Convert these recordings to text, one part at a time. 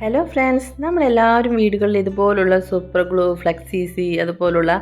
Hello friends നമ്മളെല്ലാവരും വീടുകളിൽ ഇതുപോലുള്ള സൂപ്പർ ഗ്ലൂ ഫ്ലെക്സീസി അതുപോലുള്ള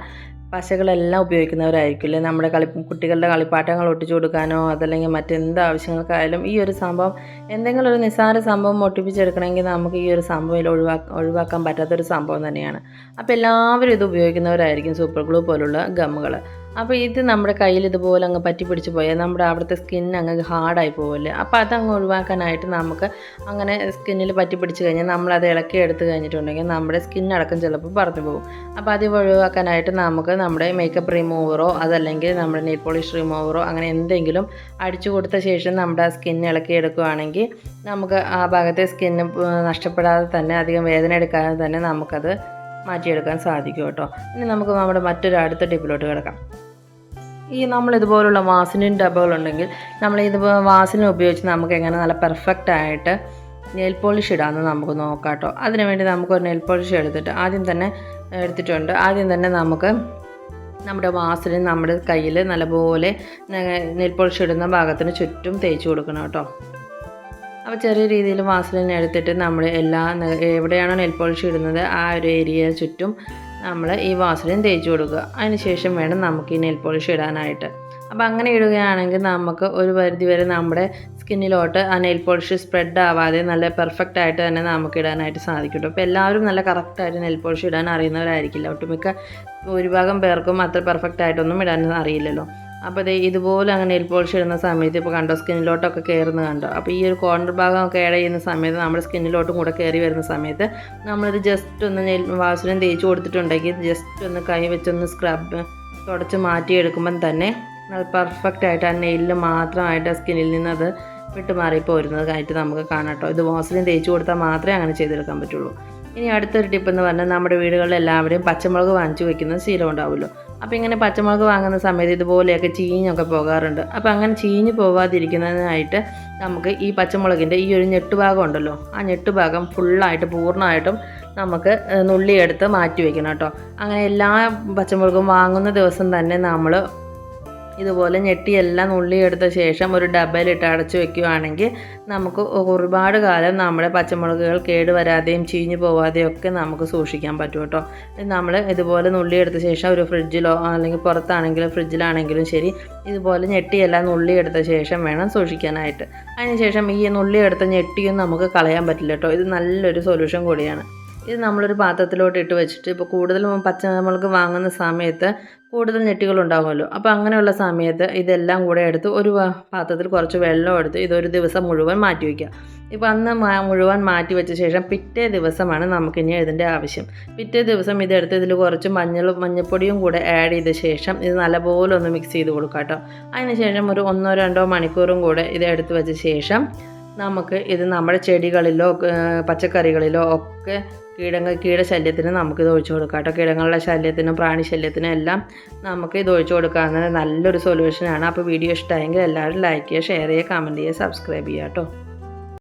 പശകളെല്ലാം ഉപയോഗിക്കുന്നവരായിരിക്കും അല്ലേ നമ്മുടെ കളി കുട്ടികളുടെ കളിപ്പാട്ടങ്ങൾ ഒട്ടിച്ചു കൊടുക്കാനോ അതല്ലെങ്കിൽ മറ്റെന്ത് ആവശ്യങ്ങൾക്കായാലും ഈ ഒരു സംഭവം എന്തെങ്കിലും ഒരു നിസ്സാര സംഭവം ഒട്ടിപ്പിച്ചെടുക്കണമെങ്കിൽ നമുക്ക് ഈ ഒരു സംഭവം ഒഴിവാക്ക ഒഴിവാ ഒഴിവാക്കാൻ പറ്റാത്തൊരു സംഭവം തന്നെയാണ്. അപ്പോൾ എല്ലാവരും ഇത് ഉപയോഗിക്കുന്നവരായിരിക്കും സൂപ്പർ ഗ്ലൂ പോലുള്ള ഗമ്മുകൾ അപ്പോൾ ഇത് നമ്മുടെ കയ്യിൽ ഇതുപോലെ അങ്ങ് പറ്റി പിടിച്ച് പോയാൽ നമ്മുടെ അവിടുത്തെ സ്കിൻ അങ്ങ് ഹാർഡായി പോവല്ലേ? അപ്പോൾ അതങ്ങ് ഒഴിവാക്കാനായിട്ട് നമുക്ക് അങ്ങനെ സ്കിന്നിൽ പറ്റി പിടിച്ച് കഴിഞ്ഞാൽ നമ്മളത് ഇളക്കി എടുത്ത് കഴിഞ്ഞിട്ടുണ്ടെങ്കിൽ നമ്മുടെ സ്കിൻ അടക്കം ചിലപ്പോൾ പറഞ്ഞു പോകും. അപ്പോൾ അത് ഒഴിവാക്കാനായിട്ട് നമുക്ക് നമ്മുടെ മേക്കപ്പ് റിമൂവറോ അതല്ലെങ്കിൽ നമ്മുടെ നെയിൽ പോളിഷ് റിമൂവറോ അങ്ങനെ എന്തെങ്കിലും അടിച്ചു കൊടുത്ത ശേഷം നമ്മുടെ ആ സ്കിൻ ഇളക്കി എടുക്കുകയാണെങ്കിൽ നമുക്ക് ആ ഭാഗത്തെ സ്കിന്ന് നഷ്ടപ്പെടാതെ തന്നെ അധികം വേദന എടുക്കാതെ തന്നെ നമുക്കത് മാറ്റിയെടുക്കാൻ സാധിക്കും കേട്ടോ. ഇനി നമുക്ക് നമ്മുടെ മറ്റൊരു അടുത്ത ടിപ്പിലോട്ട് കിടക്കാം. ഈ നമ്മൾ ഇതുപോലുള്ള വാസിനും ഉണ്ടെങ്കിൽ നമ്മൾ ഇത് വാസിന ഉപയോഗിച്ച് നമുക്ക് എങ്ങനെ നല്ല പെർഫെക്റ്റ് ആയിട്ട് നെയിൽ പോളിഷ് ഇടാമെന്ന് നമുക്ക് നോക്കാം കേട്ടോ അതിനുവേണ്ടി നമുക്കൊരു നെയിൽ പോളിഷ് എടുത്തിട്ട് ആദ്യം തന്നെ എടുത്തിട്ടുണ്ട്. ആദ്യം തന്നെ നമുക്ക് നമ്മുടെ വാസിന് നമ്മുടെ കയ്യിൽ നല്ലപോലെ നെയിൽ പോളിഷ് ഇടുന്ന ഭാഗത്തിന് ചുറ്റും തേച്ച് കൊടുക്കണം കേട്ടോ. അപ്പോൾ ചെറിയ രീതിയിൽ വാസലിൻ എടുത്തിട്ട് നമ്മൾ എല്ലാ എവിടെയാണോ നെയിൽ പോളിഷ് ഇടുന്നത് ആ ഒരു ഏരിയ ചുറ്റും നമ്മൾ ഈ വാസലിൻ തേച്ച് കൊടുക്കുക. അതിനുശേഷം വേണം നമുക്ക് ഈ നെയിൽ പോളിഷ് ഇടാനായിട്ട്. അപ്പോൾ അങ്ങനെ ഇടുകയാണെങ്കിൽ നമുക്ക് ഒരു പരിധി വരെ നമ്മുടെ സ്കിന്നിലോട്ട് ആ നെയിൽ പോളിഷ് സ്പ്രെഡ് ആവാതെ നല്ല പെർഫെക്റ്റ് ആയിട്ട് തന്നെ നമുക്ക് ഇടാനായിട്ട് സാധിക്കും അപ്പോൾ എല്ലാവരും നല്ല കറക്റ്റായിട്ട് നെയിൽ പോളിഷ് ഇടാൻ അറിയുന്നവരായിരിക്കില്ല. ഒട്ടുമിക്ക ഭൂരിഭാഗം പേർക്കും അത്ര പെർഫെക്റ്റ് ആയിട്ടൊന്നും ഇടാൻ അറിയില്ലല്ലോ. അപ്പോൾ ഇത് ഇതുപോലെ അങ്ങനെ നെയിൽ പോളിഷ് ഇടുന്ന സമയത്ത് ഇപ്പോൾ കണ്ടോ സ്കിന്നിലോട്ടൊക്കെ കയറുന്ന കണ്ടോ? അപ്പോൾ ഈ ഒരു കോർണർ ഭാഗമൊക്കെ ഏഡ് ചെയ്യുന്ന സമയത്ത് നമ്മുടെ സ്കിന്നിലോട്ടും കൂടെ കയറി വരുന്ന സമയത്ത് നമ്മളിത് ജസ്റ്റ് ഒന്ന് നെയിൽ വാസുരം തേച്ച് കൊടുത്തിട്ടുണ്ടെങ്കിൽ ജസ്റ്റ് ഒന്ന് കൈ വെച്ചൊന്ന് സ്ക്രബ് തുടച്ച് മാറ്റിയെടുക്കുമ്പം തന്നെ നല്ല പെർഫെക്റ്റ് ആയിട്ട് ആ നെയിലിൽ മാത്രമായിട്ട് ആ സ്കിന്നിൽ നിന്ന് അത് വിട്ടുമാറി പോരുന്നതായിട്ട് നമുക്ക് കാണാം കേട്ടോ. ഇത് വാസലിൻ തേച്ച് കൊടുത്താൽ മാത്രമേ അങ്ങനെ ചെയ്തെടുക്കാൻ പറ്റുള്ളൂ. ഇനി അടുത്തൊരു ടിപ്പ് എന്ന് പറഞ്ഞാൽ നമ്മുടെ വീടുകളിൽ എല്ലാവരും പച്ചമുളക് വാങ്ങിച്ചു വെക്കുന്ന ശീലം ഉണ്ടാവുമല്ലോ. അപ്പോൾ ഇങ്ങനെ പച്ചമുളക് വാങ്ങുന്ന സമയത്ത് ഇതുപോലെയൊക്കെ ചീഞ്ഞൊക്കെ പോകാറുണ്ട്. അപ്പോൾ അങ്ങനെ ചീഞ്ഞ് പോവാതിരിക്കുന്നതിനായിട്ട് നമുക്ക് ഈ പച്ചമുളകിന്റെ ഈ ഒരു ഞെട്ടുഭാഗം ഉണ്ടല്ലോ ആ ഞെട്ടുഭാഗം ഫുള്ളായിട്ട് പൂർണമായിട്ടും നമുക്ക് നുള്ളിയെടുത്ത് മാറ്റി വയ്ക്കണം കേട്ടോ. അങ്ങനെ എല്ലാ പച്ചമുളകും വാങ്ങുന്ന ദിവസം തന്നെ നമ്മൾ ഇതുപോലെ ഞെട്ടിയെല്ലാം നുള്ളിയെടുത്ത ശേഷം ഒരു ഡബയിലിട്ട് അടച്ചു വെക്കുകയാണെങ്കിൽ നമുക്ക് ഒരുപാട് കാലം നമ്മുടെ പച്ചമുളകുകൾ കേടുവരാതെയും ചീഞ്ഞു പോവാതെയും ഒക്കെ നമുക്ക് സൂക്ഷിക്കാൻ പറ്റും കേട്ടോ. നമ്മൾ ഇതുപോലെ നുള്ളിയെടുത്ത ശേഷം ഒരു ഫ്രിഡ്ജിലോ അല്ലെങ്കിൽ പുറത്താണെങ്കിലും ഫ്രിഡ്ജിലാണെങ്കിലും ശരി ഇതുപോലെ ഞെട്ടിയെല്ലാം നുള്ളിയെടുത്ത ശേഷം വേണം സൂക്ഷിക്കാനായിട്ട്. അതിനുശേഷം ഈ നുള്ളിയെടുത്ത ഞെട്ടിയും നമുക്ക് കളയാൻ പറ്റില്ല കേട്ടോ. ഇത് നല്ലൊരു സൊല്യൂഷൻ കൂടിയാണ്. ഇത് നമ്മളൊരു പാത്രത്തിലോട്ട് ഇട്ട് വെച്ചിട്ട് ഇപ്പോൾ കൂടുതൽ പച്ചമുളക് വാങ്ങുന്ന സമയത്ത് കൂടുതൽ ഞെട്ടികൾ ഉണ്ടാകുമല്ലോ അപ്പോൾ അങ്ങനെയുള്ള സമയത്ത് ഇതെല്ലാം കൂടെ എടുത്ത് ഒരു പാത്രത്തിൽ കുറച്ച് വെള്ളം എടുത്ത് ഇതൊരു ദിവസം മുഴുവൻ മാറ്റി വയ്ക്കുക ഇപ്പോൾ അന്ന് മുഴുവൻ മാറ്റി വെച്ച ശേഷം പിറ്റേ ദിവസമാണ് നമുക്കിനി ഇതിന്റെ ആവശ്യം. പിറ്റേ ദിവസം ഇതെടുത്ത് ഇതിൽ കുറച്ച് മഞ്ഞളും മഞ്ഞൾപ്പൊടിയും കൂടെ ആഡ് ചെയ്ത ശേഷം ഇത് നല്ലപോലെ ഒന്ന് മിക്സ് ചെയ്ത് കൊടുക്കാം കേട്ടോ അതിന് ശേഷം ഒരു ഒന്നോ രണ്ടോ മണിക്കൂറും കൂടെ ഇത് എടുത്ത് വെച്ച ശേഷം നമുക്ക് ഇത് നമ്മുടെ ചെടികളിലോ പച്ചക്കറികളിലോ ഒക്കെ കീടങ്ങൾ കീടശല്യത്തിന് നമുക്കിത് ഒഴിച്ചു കൊടുക്കാം കേട്ടോ. കീടങ്ങളുടെ ശല്യത്തിനും പ്രാണിശല്യത്തിനും എല്ലാം നമുക്ക് ഇത് ഒഴിച്ചു കൊടുക്കാവുന്ന നല്ലൊരു സൊല്യൂഷനാണ് അപ്പോൾ വീഡിയോ ഇഷ്ടമായെങ്കിൽ എല്ലാവരും ലൈക്ക് ചെയ്യുക ഷെയർ ചെയ്യുക കമന്റ് ചെയ്യുക സബ്സ്ക്രൈബ് ചെയ്യുക കേട്ടോ.